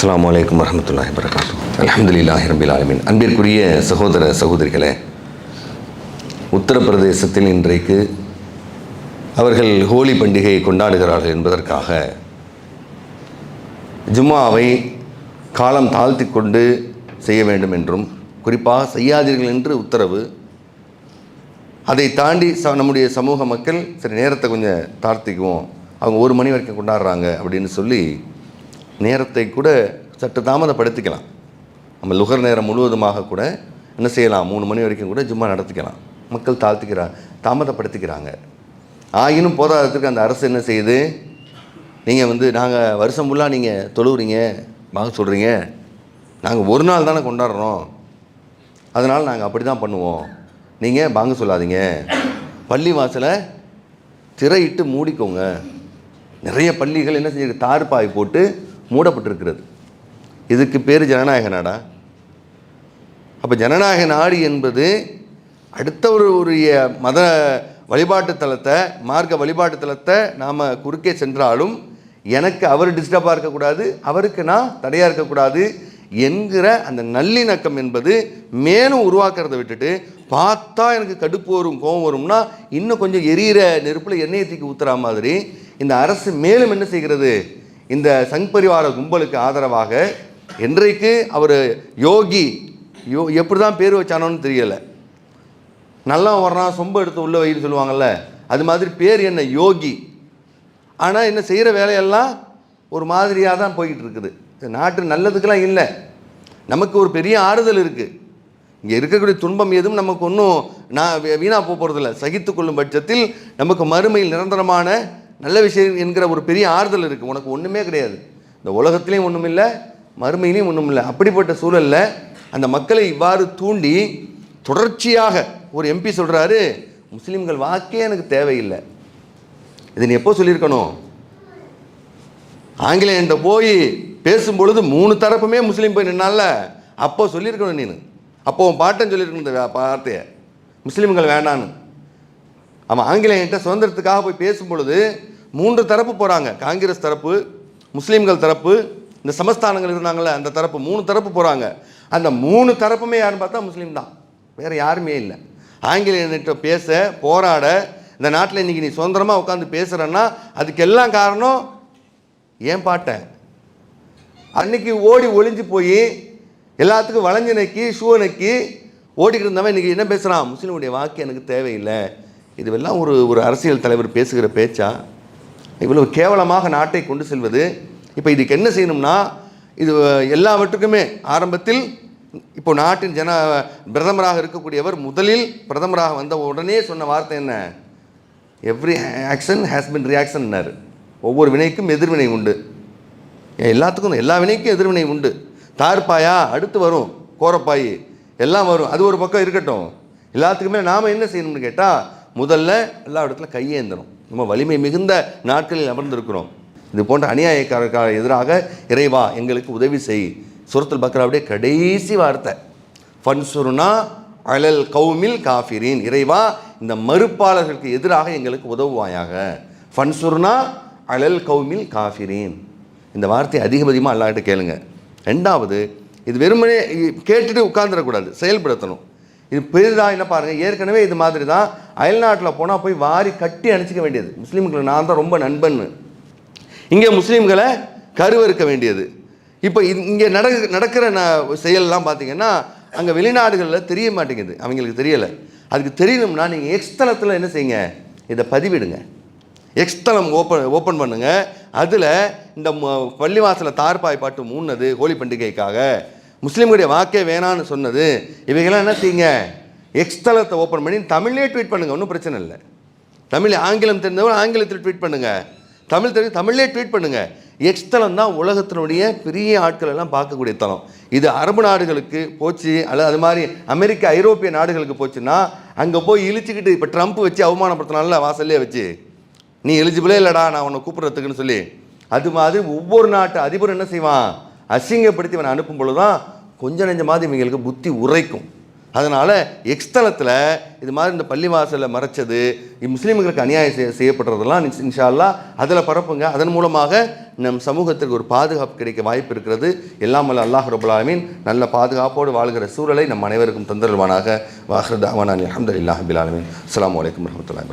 அஸ்லாம் வலைக்கம் வரமத்துல்லாஹி வரகாத்து அலமதுல்லாஹி ரபில் ஆலமின். அன்பிற்குரிய சகோதர சகோதரிகளே உத்தரப்பிரதேசத்தில் இன்றைக்கு அவர்கள் ஹோலி பண்டிகையை கொண்டாடுகிறார்கள் என்பதற்காக ஜும்மாவை காலம் தாழ்த்தி கொண்டு செய்ய வேண்டும் என்றும் குறிப்பாக செய்யாதீர்கள் என்று உத்தரவு. அதை தாண்டி ச நம்முடைய சமூக மக்கள் சரி நேரத்தை கொஞ்சம் தாழ்த்திக்குவோம். அவங்க ஒரு மணி வரைக்கும் கொண்டாடுறாங்க அப்படின்னு சொல்லி நேரத்தை கூட சற்று தாமதப்படுத்திக்கலாம். நம்ம லுகர் நேரம் முழுவதுமாக கூட என்ன செய்யலாம்? மூணு மணி வரைக்கும் கூட ஜும்மா நடத்திக்கலாம். மக்கள் தாழ்த்திக்கிறா தாமதப்படுத்திக்கிறாங்க. ஆயினும் போதாததுக்கு அந்த அரசு என்ன செய்யுது? நீங்கள் வந்து நாங்கள் வருஷம் ஃபுல்லாக நீங்கள் தொழுவுறீங்க வாங்க சொல்கிறீங்க நாங்கள் ஒரு நாள் தானே கொண்டாடுறோம். அதனால் நாங்கள் அப்படி தான் பண்ணுவோம். நீங்கள் வாங்க சொல்லாதீங்க. பள்ளி வாசலை திரையிட்டு மூடிக்கோங்க. நிறைய பள்ளிகள் என்ன செஞ்சிருக்கு? தார்பாய் போட்டு மூடப்பட்டிருக்கிறது. இதுக்கு பேர் ஜனநாயக நாடா? அப்போ ஜனநாயக நாடு என்பது அடுத்த ஒரு உரிய மத வழிபாட்டு தலத்தை மார்க்க வழிபாட்டு தலத்தை நாம் குறுக்கே சென்றாலும் எனக்கு அவர் டிஸ்டர்பாக இருக்கக்கூடாது அவருக்கு நான் தடையாக இருக்கக்கூடாது என்கிற அந்த நல்லிணக்கம் என்பது மேலும் உருவாக்குறதை விட்டுட்டு பார்த்தா எனக்கு கடுப்பு வரும் கோபம் வரும்னா இன்னும் கொஞ்சம் எரியிற நெருப்பில் எண்ணெயை தூக்கி ஊற்றுற மாதிரி இந்த அரசு மேலும் என்ன செய்கிறது? இந்த சங் பரிவார கும்பலுக்கு ஆதரவாக என்றைக்கு அவர் யோகி யோ எப்படி தான் பேர் வச்சானோன்னு தெரியலை. நல்லா வர்றான் சொம்பு எடுத்து உள்ள வைன்னு சொல்லுவாங்கள்ல அது மாதிரி பேர் என்ன? யோகி. ஆனால் என்ன செய்கிற வேலையெல்லாம் ஒரு மாதிரியாக தான் போய்கிட்டு இருக்குது. நாட்டு நல்லதுக்கெல்லாம் இல்லை. நமக்கு ஒரு பெரிய ஆறுதல் இருக்குது இங்கே இருக்கக்கூடிய துன்பம் எதுவும் நமக்கு ஒன்றும் நான் வீணாக போக போகிறதில்ல சகித்து கொள்ளும் பட்சத்தில் நமக்கு மறுமையில் நிரந்தரமான நல்ல விஷயம் என்கிற ஒரு பெரிய ஆறுதல் இருக்குது உனக்கு ஒன்றுமே கிடையாது. இந்த உலகத்துலேயும் ஒன்றும் இல்லை மறுமையிலையும் ஒன்றும் இல்லை அப்படிப்பட்ட சூழலில் அந்த மக்களை இவ்வாறு தூண்டி தொடர்ச்சியாக ஒரு எம்பி சொல்கிறாரு முஸ்லீம்கள் வாக்கே எனக்கு தேவையில்லை. இது நீ எப்போ சொல்லியிருக்கணும்? ஆங்கிலேயன்ட்ட போய் பேசும் பொழுது மூணு தரப்புமே முஸ்லீம் போய் நின்னால அப்போ சொல்லியிருக்கணும் நீனு. அப்போ உன் பாட்டன் சொல்லியிருக்கணும் இந்த வார்த்தையை. முஸ்லீம்கள் வேண்டான்னு. அவன் ஆங்கிலேயன்ட்ட சுதந்திரத்துக்காக போய் பேசும் பொழுது மூன்று தரப்பு போகிறாங்க காங்கிரஸ் தரப்பு முஸ்லீம்கள் தரப்பு இந்த சமஸ்தானங்கள் இருந்தாங்கள்ல அந்த தரப்பு மூணு தரப்பு போகிறாங்க அந்த மூணு தரப்புமே யாருன்னு பார்த்தா முஸ்லீம் தான். வேறு யாருமே இல்லை. ஆங்கிலேயன்கிட்ட பேச போராட இந்த நாட்டில் இன்றைக்கி நீ சுதந்திரமாக உட்காந்து பேசுகிறன்னா அதுக்கெல்லாம் காரணம் ஏன் பாட்டேன் அன்னைக்கு ஓடி ஒளிஞ்சு போய் எல்லாத்துக்கும் வளைஞ்சு நக்கி ஷூ நக்கி ஓடிக்கிட்டு இருந்தவன் இன்றைக்கி என்ன பேசுகிறான் முஸ்லீமுடைய வாக்கு எனக்கு தேவையில்லை. இதுவெல்லாம் ஒரு ஒரு அரசியல் தலைவர் பேசுகிற பேச்சா? இவ்வளவு கேவலமாக நாட்டை கொண்டு செல்வது. இப்போ இதுக்கு என்ன செய்யணும்னா இது எல்லாவற்றுக்குமே ஆரம்பத்தில் இப்போ நாட்டின் ஜன பிரதமராக இருக்கக்கூடியவர் முதலில் பிரதமராக வந்த உடனே சொன்ன வார்த்தை என்ன? எவ்ரி ஆக்ஷன் ஹேஸ் பின் ரியாக்ஷன்னார் ஒவ்வொரு வினைக்கும் எதிர்வினை உண்டு. எல்லாத்துக்கும் எல்லா வினைக்கும் எதிர்வினை உண்டு. தார்பாயா அடுத்து வரும். கோரப்பாய் எல்லாம் வரும். அது ஒரு பக்கம் இருக்கட்டும். எல்லாத்துக்குமே நாம் என்ன செய்யணும்னு கேட்டால் முதல்ல எல்லா இடத்துல கையேந்தணும் நம்ம வலிமை மிகுந்த நாட்களில் அமர்ந்திருக்கிறோம். இது போன்ற அநியாயக்காரர்களுக்கு எதிராக இறைவா எங்களுக்கு உதவி செய். சுரத்தில் பக்ராவுடைய கடைசி வார்த்தை. ஃபன்சுருனா அலல் கௌமில் காஃபிரீன். இறைவா இந்த மறுப்பாளர்களுக்கு எதிராக எங்களுக்கு உதவுவாயாக. ஃபன்சுர்னா அலல் கௌமில் காஃபிரீன். இந்த வார்த்தையை அதிகபதிகமாக அல்லாட்ட கேளுங்க. ரெண்டாவது இது வெறுமனே கேட்டுட்டு உட்கார்ந்துடக்கூடாது. செயல்படுத்தணும். இது பெரிதாக என்ன பாருங்கள் ஏற்கனவே இது மாதிரி தான் அயல்நாட்டில் போனால் போய் வாரி கட்டி அணைச்சிக்க வேண்டியது. முஸ்லீம்களை நான் தான் ரொம்ப நண்பன்னு. இங்கே முஸ்லீம்களை கருவறுக்க வேண்டியது. இப்போ இங்கே நட நடக்கிற ந செயல்லாம் பார்த்தீங்கன்னா அங்கே வெளிநாடுகளில் தெரிய மாட்டேங்குது. அவங்களுக்கு தெரியலை. அதுக்கு தெரியணும்னா நீங்கள் எக்ஸ்தலத்தில் என்ன செய்யுங்க? இதை பதிவிடுங்க. எக்ஸ்தலம் ஓப்பன் ஓப்பன் பண்ணுங்கள் அதில் இந்த ம- தார்பாய் பாட்டு மூணுனது ஹோலி பண்டிகைக்காக. முஸ்லீம்களுடைய வாக்கே வேணான்னு சொன்னது இவைகள்லாம் என்ன செய்யுங்க? எக்ஸ்தலத்தை ஓப்பன் பண்ணி தமிழ்லேயே ட்வீட் பண்ணுங்க ஒன்றும் பிரச்சனை இல்லை. தமிழ் ஆங்கிலம் தெரிஞ்சவங்க ஆங்கிலத்தில் ட்வீட் பண்ணுங்கள் தமிழ் தெரிஞ்சு தமிழ்லேயே ட்வீட் பண்ணுங்கள் எக்ஸ்தலம் தான் உலகத்தினுடைய பெரிய ஆட்கள் எல்லாம் பார்க்கக்கூடிய தலம் இது அரபு நாடுகளுக்கு போச்சு அல்லது அது மாதிரி அமெரிக்க ஐரோப்பிய நாடுகளுக்கு போச்சுன்னா அங்கே போய் இழிச்சிக்கிட்டு இப்போ ட்ரம்ப் வச்சு அவமானப்படுத்தினால வாசல்லே வச்சு. நீ எலிஜிபிளே இல்லைடா நான் உன்னை கூப்பிட்றதுக்குன்னு சொல்லி. அது மாதிரி ஒவ்வொரு நாட்டு அதிபர் என்ன செய்வான்? அசிங்கப்படுத்தி அவனை அனுப்பும் பொழுது தான் கொஞ்சம் நெஞ்சமாவது இவங்களுக்கு புத்தி உரைக்கும். அதனால் எக்ஸ்தலத்தில் இது மாதிரி இந்த பள்ளிவாசலில் மறைச்சது முஸ்லீம்களுக்கு அநியாயம் செய்ய செய்யப்படுறதெல்லாம் இன்ஷால்லா இன்ஷா அதில் பரப்புங்க. அதன் மூலமாக நம் சமூகத்திற்கு ஒரு பாதுகாப்பு கிடைக்க வாய்ப்பு இருக்கிறது. எல்லாம் வல்ல அல்லாஹ் ரபுல்லாமின் நல்ல பாதுகாப்போடு வாழ்கிற சூழலை நம் அனைவருக்கும் தந்தருவானாக வாஹர் தாவானி அஹமதுல்லாஹ் பில் ஆலமீன். அஸ்ஸலாமு அலைக்கும் வரஹ்மத்துல்லாஹி